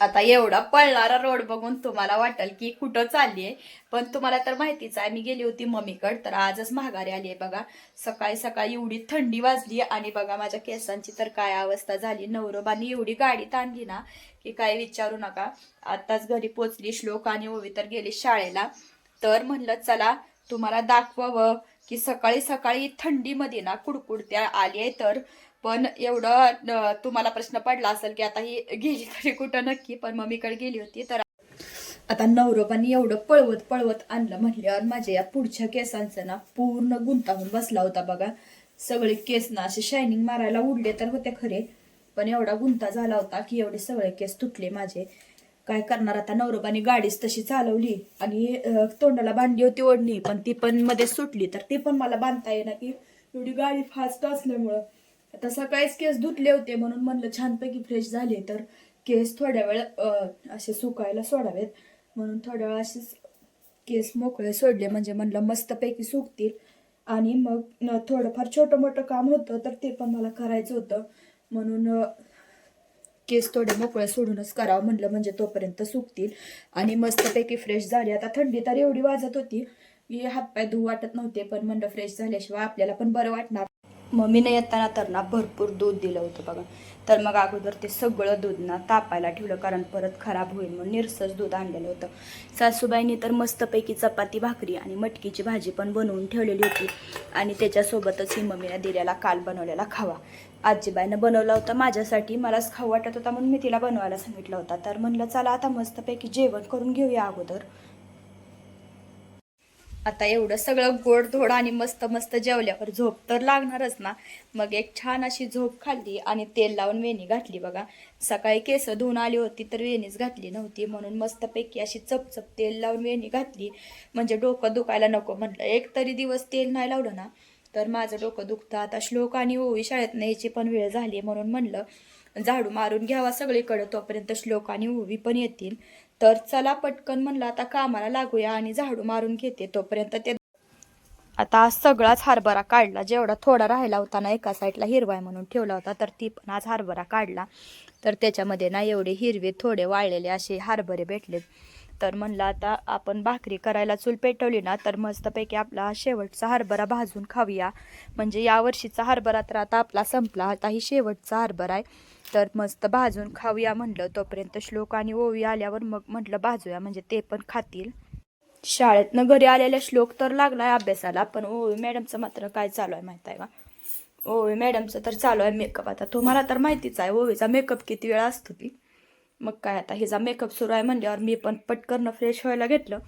आता एवढा पळणारा रोड बघून तुम्हाला वाटेल की कुठं चालली आहे पण तुम्हाला तर माहितीच आहे मी गेली होती मम्मीकड तर आजच महागारी आली आहे बघा. सकाळी सकाळी एवढी थंडी वाजली आणि बघा माझ्या केसांची तर काय अवस्था झाली. नवरोबानी एवढी गाडी ताणली ना की काय विचारू नका. आताच घरी पोचली श्लोक आणि ओवी तर गेली शाळेला. तर म्हणलं चला तुम्हाला दाखवावं की सकाळी सकाळी थंडीमध्ये ना कुडकुडत्या आली आहे तर पण एवढं तुम्हाला प्रश्न पडला असेल की आता ही गेली तरी कुठं नक्की? पण मम्मीकडे गेली होती तर आता नवरोबांनी एवढं पळवत पळवत आणलं म्हटल्यावर माझ्या या पुढच्या केसांचं ना पूर्ण गुंतावून बसला होता बघा. सगळे केस ना असे शायनिंग मारायला उडले तर होते खरे पण एवढा गुंता झाला होता की एवढे सगळे केस तुटले माझे. काय करणार आता? नवरोबाने गाडीच तशी चालवली आणि तोंडाला बांधली होती ओढणी पण ती पण मध्ये सुटली तर ती पण मला बांधता येईना की एवढी गाडी फास्ट असल्यामुळं. आता सकाळीच केस धुतले होते म्हणून म्हणलं छानपैकी फ्रेश झाले तर केस थोड्या वेळ असे सुकायला सोडावेत. म्हणून थोड्या वेळ असेच केस मोकळे सोडले. म्हणजे म्हणलं मस्तपैकी सुकतील. आणि मग थोडंफार छोटं मोठं काम होतं तर ते पण मला करायचं होतं. म्हणून केस थोडे मोकळे सोडूनच करावं म्हणलं. म्हणजे तोपर्यंत सुकतील. आणि मस्तपैकी फ्रेश झाली. आता थंडी तर एवढी वाजत होती. की हातपाय धू वाटत नव्हते. पण म्हणलं फ्रेश झाल्याशिवाय आपल्याला पण बरं वाटणार. मम्मीने येताना तर ना भरपूर दूध दिलं होतं बघा. तर मग अगोदर ते सगळं दूध ना तापायला ठेवलं कारण परत खराब होईल म्हणून निरसच दूध आणलेलं होतं. सासूबाईंनी तर मस्तपैकी चपाती भाकरी आणि मटकीची भाजी पण बनवून ठेवलेली होती. आणि त्याच्यासोबतच ही मम्मीने दिलेला काल बनवलेला खावा. आजीबाईनं बनवला होता माझ्यासाठी मलाच खाऊ वाटत होता म्हणून मी तिला बनवायला सांगितलं होता. तर म्हणलं चला आता मस्तपैकी जेवण करून घेऊया अगोदर. आता एवढं सगळं गोड धोड आणि मस्त मस्त जेवल्यावर झोप तर लागणारच ना. मग एक छान अशी झोप खाल्ली आणि तेल लावून वेणी घातली बघा. सकाळी केस धुवून आली होती तर वेणीच घातली नव्हती. म्हणून मस्तपैकी अशी चपचप तेल लावून वेणी घातली. म्हणजे डोकं दुखायला नको म्हटलं. एक तरी दिवस तेल नाही लावलं ना तर माझं डोकं दुखतं. आता श्लोक आणि ओवी शाळेत न्यायची पण वेळ झाली म्हणून म्हणलं झाडू मारून घ्यावा सगळीकडं तोपर्यंत श्लोक आणि ओवी पण येतील. तर चला पटकन म्हणलं आता कामाला लागूया आणि झाडू मारून घेते तोपर्यंत ते. आता सगळाच हरभरा काढला. जेवढा थोडा राहिला होता ना एका साईडला हिरवाय म्हणून ठेवला होता तर ती पण आज हरभरा काढला. तर त्याच्यामध्ये ना एवढे हिरवे थोडे वाळलेले असे हरभरे भेटलेत. तर म्हणलं आता आपण भाकरी करायला चूल पेटवली ना तर मस्तपैकी आपला शेवटचा हरभरा भाजून खाऊया. म्हणजे या वर्षीचा हरभरा तर आता आपला संपला आता ही शेवटचा हरभरा आहे. तर मस्त भाजून खाऊया म्हणलं तोपर्यंत श्लोक आणि ओवी आल्यावर मग म्हटलं भाजूया म्हणजे ते पण खातील. शाळेतनं घरी आलेला श्लोक तर लागलाय अभ्यासाला पण ओवी मॅडमचं मात्र काय चालू आहे माहीत आहे का? ओवी मॅडमचं तर चालू आहे मेकअप आता तुम्हाला तर माहितीच आहे ओवीचा मेकअप किती वेळा असतो ती. मग काय आता हिचा मेकअप सुरू आहे म्हणल्यावर मी पण पटकन फ्रेश व्हायला घेतलं.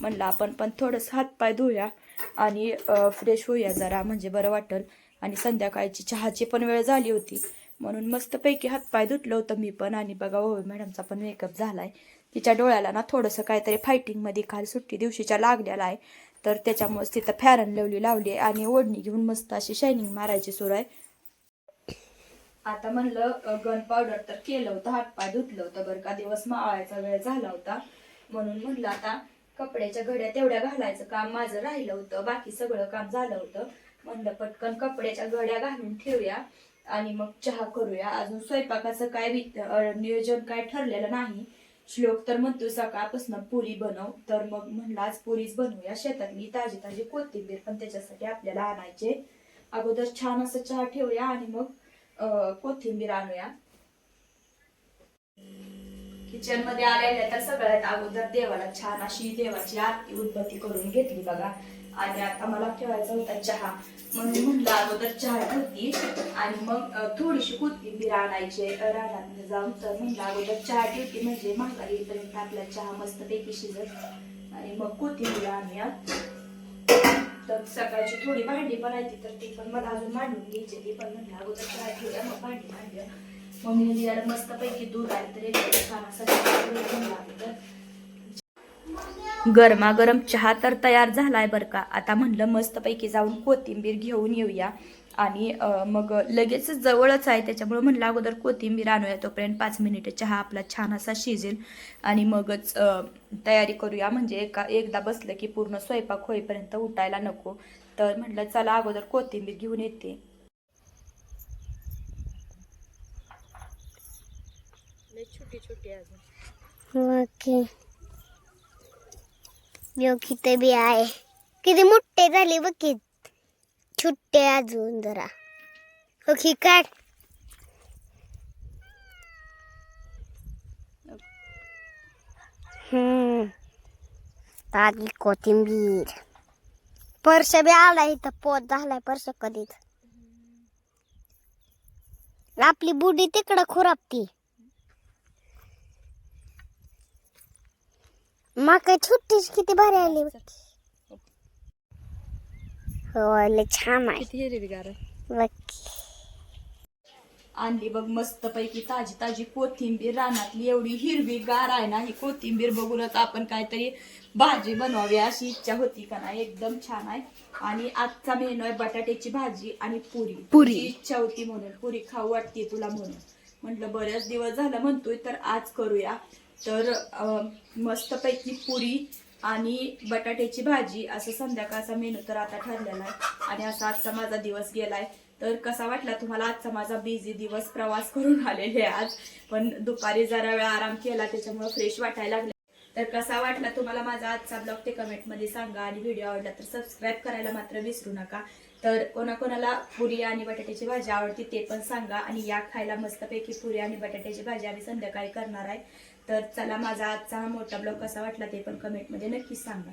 म्हणलं आपण पण थोडंसं हातपाय धुया आणि फ्रेश होऊया जरा म्हणजे बरं वाटेल. आणि संध्याकाळची चहाची पण वेळ झाली होती. म्हणून मस्तपैकी हातपाय धुतलं होतं मी पण. आणि बघा ओ मॅडमचा पण मेकअप झाला आहे तिच्या डोळ्याला ना थोडंसं काहीतरी फायटिंगमध्ये काल सुट्टी दिवशीच्या लागलेला आहे. तर त्याच्यामुळेच तिथं फॅरन लावली लावली आहे. आणि ओढणी घेऊन मस्त अशी शायनिंग मारायची सुरू आहे. आता म्हणलं गन पावडर तर केलं होतं हातपाय धुतलं होतं बरं का दिवस मावायचा वेळ झाला होता. म्हणून म्हणलं आता कपड्याच्या घड्या तेवढ्या घालायचं काम माझं राहिलं होतं बाकी सगळं काम झालं होतं. म्हणलं पटकन कपड्याच्या घड्या घालून ठेवूया आणि मग चहा करूया. अजून स्वयंपाकाचं काय वि- नियोजन काय ठरलेलं नाही. श्लोक तर म्हणतो सकाळपासून पुरी बनव. तर मग म्हणलं आज पुरीच बनवूया. शेतातली ताजी ताजी कोथिंबीर पण त्याच्यासाठी आपल्याला आणायचे. अगोदर छान असं चहा ठेवूया आणि मग कोथिंबीर आणूया. किचनमध्ये आलेल्या तर सगळ्यात अगोदर देवाला छान अशी देवाची आरती उदबत्ती करून घेतली बघा. आणि आता मला ठेवायचा होता चहा. म्हणून म्हणलं अगोदर चहा ठेवती आणि मग थोडीशी कोथिंबीर आणायची रानात जाऊन तर म्हणलं अगोदर चहा ठेवती. म्हणजे महागाई येईपर्यंत आपला चहा मस्त पैकी शिजत आणि मग कोथिंबीर आणूया. तर सकाळची थोडी भांडी पण आहे तर ती पण मला अजून मांडून घ्यायची ती पण म्हणलं अगोदर काय ठेवूया. मग भांडी मांडूया मम्मीने दिलेलं मस्त पैकी दूध आहे तर एक छान असं गरमागरम चहा तर तयार झालाय बरं का. आता म्हणलं मस्तपैकी जाऊन कोथिंबीर घेऊन येऊया. आणि मग लगेच जवळच आहे. त्याच्यामुळे म्हणलं अगोदर कोथिंबीर आणूया तोपर्यंत पाच मिनिटं चहा आपला छान असा शिजेल. आणि मगच तयारी करूया. म्हणजे एका एकदा बसलं की पूर्ण स्वयंपाक होईपर्यंत उठायला नको. तर म्हटलं चला अगोदर कोथिंबीर घेऊन येते. छोटी छोटी अजून. ओके. किती बी आहे. किती मोठे झाले बघ छुट्टे अजून जरा. हो ओके काढ ताजी कोथिंबीर. परस बी आला इथं पोत झालाय पर्श कधीच. आपली बुडी तिकडं खुरापती. मका छुट्टीच किती भारी आली हो छान आहे. हिरवीगार बघ. आणली बघ मस्त पैकी ताजी ताजी कोथिंबीर रानातली एवढी हिरवी गार आहे ना ही कोथिंबीर बघूनच आपण काहीतरी भाजी बनवावी अशी इच्छा होती का नाही? एकदम छान आहे. आणि आजचा मेनू आहे बटाट्याची भाजी आणि पुरी. पुरी. इच्छा होती म्हणून. पुरी खाऊ वाटते तुला म्हणून. म्हटलं बरेच दिवस झालं म्हणतोय तर आज करूया. तर अं, मस्त पैकी पुरी आणि बटाट्याची भाजी असं संध्याकाळचा मेनू तर आता ठरलेला आहे. आणि असा आजचा माझा दिवस गेलाय. तर कसा वाटला तुम्हाला आजचा माझा बिझी दिवस? प्रवास करून आलेले आज. पण दुपारी जरा वेळ आराम केला त्याच्यामुळे फ्रेश वाटायला लागले. तर कसा वाटला तुम्हाला माझा आजचा ब्लॉग ते कमेंटमध्ये सांगा. आणि व्हिडिओ आवडला तर सबस्क्राईब करायला मात्र विसरू नका. तर कोणाकोणाला पुरी आणि बटाट्याची भाजी आवडते ते पण सांगा. आणि या खायला मस्तपैकी पुरी आणि बटाट्याची भाजी आम्ही संध्याकाळी करणार आहे. तर चला माझा आजचा हा मोठा ब्लॉग कसा वाटला ते पण कमेंटमध्ये नक्कीच सांगा.